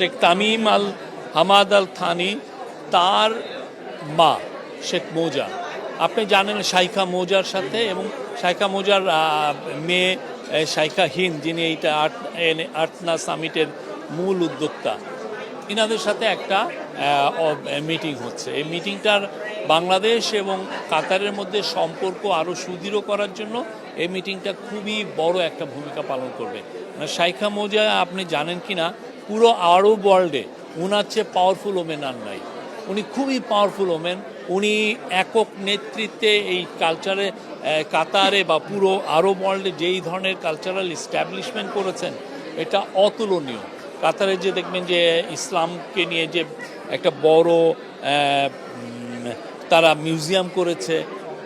Sheikh Tamim Al Hamad Al Thani, তার মা শেখ মৌজা। আপনি জানেন শাইখা মৌজার সাথে এবং শাইখা মৌজার মেয়ে শাইখা হিন্দ, যিনি এইটা আর্ট আর্টনা সামিটের মূল উদ্যোক্তা। ইনাদের সাথে একটা মিটিং হচ্ছে। এই মিটিংটার বাংলাদেশ এবং কাতারের মধ্যে সম্পর্ক আরও সুদৃঢ় করার জন্য এই মিটিংটা খুবই বড় একটা ভূমিকা পালন করবে। মানে শাইখা মৌজা আপনি জানেন কি না পুরো আরব ওয়ার্ল্ডে উনার চেয়ে পাওয়ারফুল ওমেন আর নাই। উনি খুবই পাওয়ারফুল ওমেন উনি একক নেতৃত্বে এই কালচারে কাতারে বা পুরো আরব ওয়ার্ল্ডে যেই ধরনের কালচারাল ইস্টাবলিশমেন্ট করেছেন, এটা অতুলনীয়। কাতারে যে দেখবেন যে ইসলামকে নিয়ে যে একটা বড় তারা মিউজিয়াম করেছে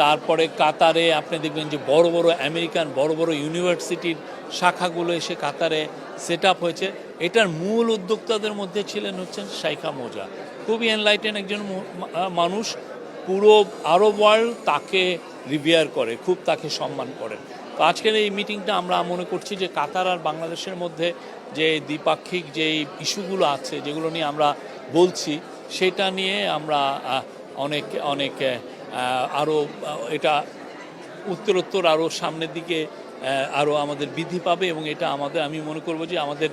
তারপরে কাতারে আপনি দেখবেন যে বড় বড় আমেরিকান, বড় বড় ইউনিভার্সিটির শাখাগুলো এসে কাতারে সেট আপ হয়েছে। এটার মূল উদ্যোক্তাদের মধ্যে ছিলেন হচ্ছেন শাইখা মোজা। খুবই এনলাইটেন একজন মানুষ। পুরো আরব ওয়ার্ল্ড তাকে রিভিয়ার করে, খুব তাকে সম্মান করেন। তো আজকের এই মিটিংটা আমরা মনে করছি যে কাতার আর বাংলাদেশের মধ্যে যে দ্বিপাক্ষিক যে ইস্যুগুলো আছে, যেগুলো নিয়ে আমরা বলছি, সেটা নিয়ে আমরা অনেক অনেক আরও এটা উত্তরোত্তর আরও সামনের দিকে আরও আমাদের বৃদ্ধি পাবে এবং এটা আমাদের আমি মনে করব যে আমাদের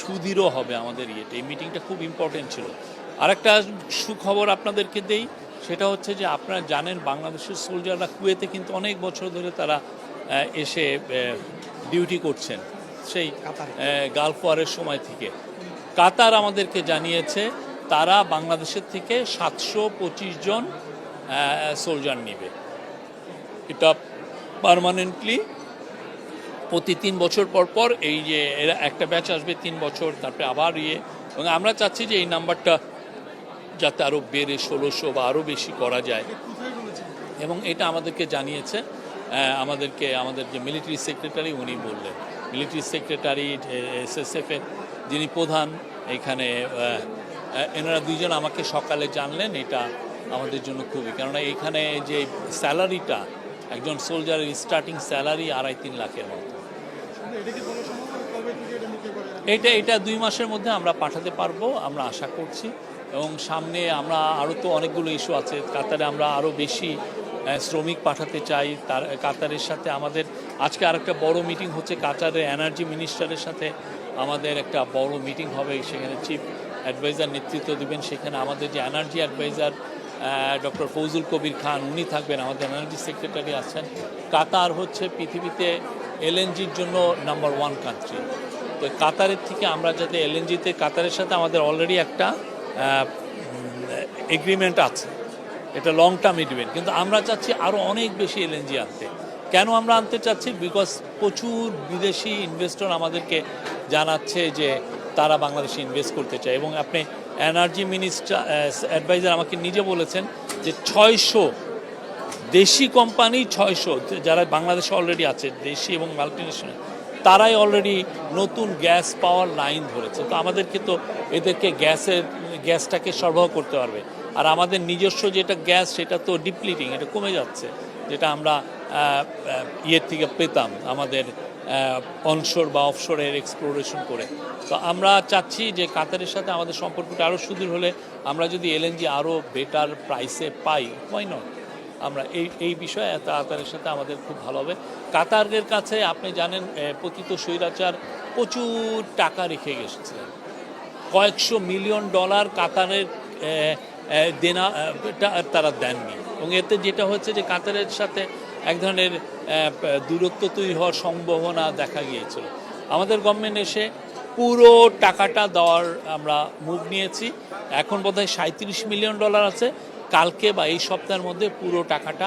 সুদৃঢ় হবে আমাদের ইয়েটা। এই মিটিংটা খুব ইম্পর্টেন্ট ছিল। আরেকটা সুখবর আপনাদেরকে দেই সেটা হচ্ছে যে আপনারা জানেন বাংলাদেশের সোলজাররা কুয়েতে কিন্তু অনেক বছর ধরে তারা এসে ডিউটি করছেন সেই গালফ ওয়ারের সময় থেকে। কাতার আমাদেরকে জানিয়েছে তারা বাংলাদেশের থেকে সাতশো পঁচিশ জন সোলজার নেবে। এটা পারমানেন্টলি প্রতি তিন বছর পর পর এই যে এরা একটা ব্যাচ আসবে তিন বছর, তারপরে আবার ইয়ে। এবং আমরা চাচ্ছি যে এই নাম্বারটা যাতে আরও বেড়ে ষোলোশো বা আরও বেশি করা যায়। এবং এটা আমাদেরকে জানিয়েছে আমাদেরকে, আমাদের যে মিলিটারি সেক্রেটারি উনি বললেন। মিলিটারি সেক্রেটারি এসএসএফ এর যিনি প্রধান, এখানে এনারা দুইজন আমাকে সকালে জানলেন, এটা আমাদের জন্য খুবই। কেননা এখানে যে স্যালারিটা, একজন সোলজারের স্টার্টিং স্যালারি আড়াই তিন লাখের মতো। এটা এটা দুই মাসের মধ্যে আমরা পাঠাতে পারব, আমরা আশা করছি। এবং সামনে আমরা আরও তো অনেকগুলো ইস্যু আছে। কাতারে আমরা আরও বেশি শ্রমিক পাঠাতে চাই। তার, কাতারের সাথে আমাদের, আজকে আর একটা বড় মিটিং হচ্ছে কাতারের এনার্জি মিনিস্টারের সাথে। আমাদের একটা বড় মিটিং হবে, সেখানে চিফ অ্যাডভাইজার নেতৃত্ব দেবেন। সেখানে আমাদের যে energy adviser doctor Fouzul Kabir Khan, উনি থাকবেন আমাদের এনার্জি সেক্রেটারি আছেন। কাতার হচ্ছে পৃথিবীতে এলএনজির জন্য নাম্বার ওয়ান কান্ট্রি তো কাতারের থেকে আমরা যাতে এলএনজিতে, কাতারের সাথে আমাদের অলরেডি একটা এগ্রিমেন্ট আছে। এটা লং টার্ম এগ্রিমেন্ট কিন্তু আমরা চাচ্ছি আরও অনেক বেশি এলএনজি আনতে। কেন আমরা আনতে চাচ্ছি? বিকজ প্রচুর বিদেশি ইনভেস্টর আমাদেরকে জানাচ্ছে যে তারা বাংলাদেশে ইনভেস্ট করতে চায়। এবং আপনি এনার্জি মিনিস্টার অ্যাডভাইজার আমাকে নিজে বলেছেন যে ছয়শো দেশি কোম্পানি, ছয়শো যারা বাংলাদেশে অলরেডি আছে, দেশি এবং মাল্টিনেশনাল তারাই অলরেডি নতুন গ্যাস পাওয়ার লাইন ধরেছে। তো আমাদেরকে তো এদেরকে গ্যাসের, গ্যাসটাকে সরবরাহ করতে পারবে। আর আমাদের নিজস্ব যেটা গ্যাস, সেটা তো ডিপ্লিটিং এটা কমে যাচ্ছে, যেটা আমরা ইয়ের থেকে পেতাম, আমাদের অনশোর বা অফশোরের এক্সপ্লোরেশন করে। তো আমরা চাচ্ছি যে কাতারের সাথে আমাদের সম্পর্কটা আরও সুদূর হলে আমরা যদি এলএনজি আরও বেটার প্রাইসে পাই হয় নট আমরা এই এই বিষয়ে কাতারের সাথে আমাদের খুব ভালো হবে। কাতারের কাছে আপনি জানেন পতিত স্বৈরাচার প্রচুর টাকা রেখে গেছিলেন কয়েকশো মিলিয়ন ডলার কাতারের দেনা তারা দেননি। এবং এতে যেটা হচ্ছে যে কাতারের সাথে এক ধরনের দূরত্ব তৈরি হওয়ার সম্ভাবনা দেখা গিয়েছিল। আমাদের গভর্নমেন্ট এসে পুরো টাকাটা দেওয়ার আমরা মুখ নিয়েছি। এখন বোধহয় সাঁত্রিশ মিলিয়ন ডলার আছে। কালকে বা এই সপ্তাহের মধ্যে পুরো টাকাটা